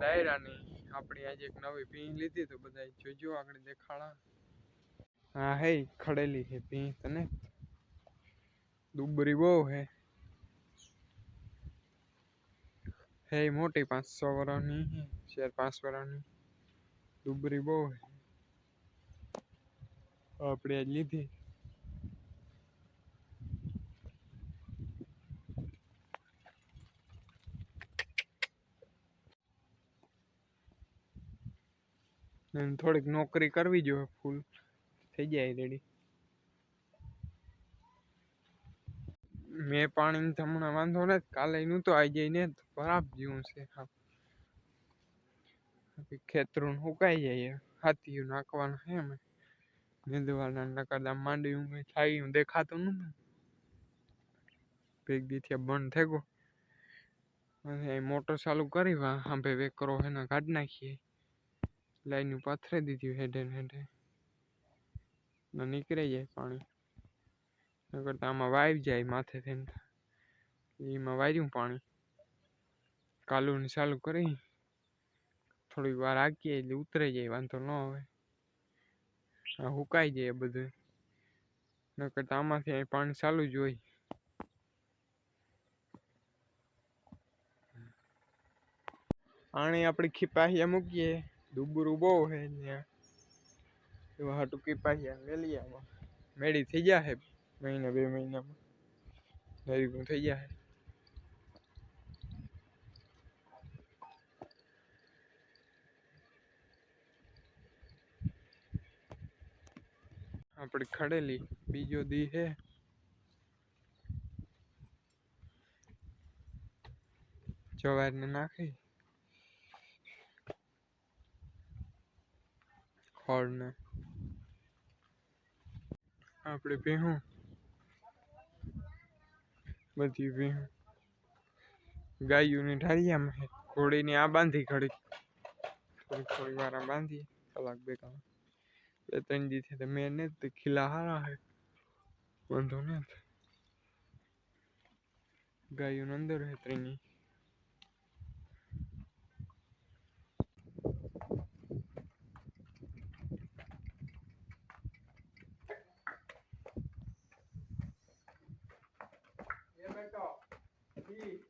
ડાયરાની આપણી આજે એક નવી ભીંહ લીધી તો બધા જોજો આગળ દેખાડા હા હે ખડેલી છે ભીંહ તને દુબરી બહુ હે હે મોટી પાંચસો વર્ષની ચાર પાંચ વર્ષની દુબરી બહુ હે આપણે આજ લીધી न थोड़ी नौकरी करवी जो फुल થઈ જાય રેડી મે પાણીમાં ધમણા માંધો ને કાલે નું તો આઈ જાય ને બરાબ જી હું છે હા આ ખેતર નું સુકાઈ જાય છે હાતી નું આખવાનું છે મે દેદવા ના નકર દા માંડી હું છાઈ હું દેખાડવાનું ભેગ દીથી બંધ થગો અને મોટર ચાલુ કરી વા સંભે વેકરો હે ના ગાડી નાખી લાઈન પાથરી દીધું હેઠે હેઠે ને નીકળી જાય પાણી નકર તો આમાં વાઈ જાય માથે થઈને એમાં વાર્યું પાણી કાલુન ચાલુ કરી થોડી વાર આગીએ એટલે ઉતરી જાય વાંધો ન આવે હુકાઈ જાય બધું ન કરતા આમાંથી પાણી ચાલુ જ હોય આણે આપણે ખીપાહીએ મૂકીએ દુબરું બહુ હે ત્યાં એવા હટુકી પાહ્યા વેલિયામાં મેળી થઈ ગયા હે મહિના બે મહિનામાં નરીકું થઈ ગયા હે આપણે ખડેલી બીજો દી હે જવારને નાખી हॉल में आप भी हूँ बची भी हूँ गाय ठारी हमें घोड़ी ने आ बांधी खड़ी थोड़ी थोड़ी बार बांधी कलाक बे कलाक बे थे मैंने तो, तो खिलाहारा है बंधु ने गायों अंदर है त्रिनी কি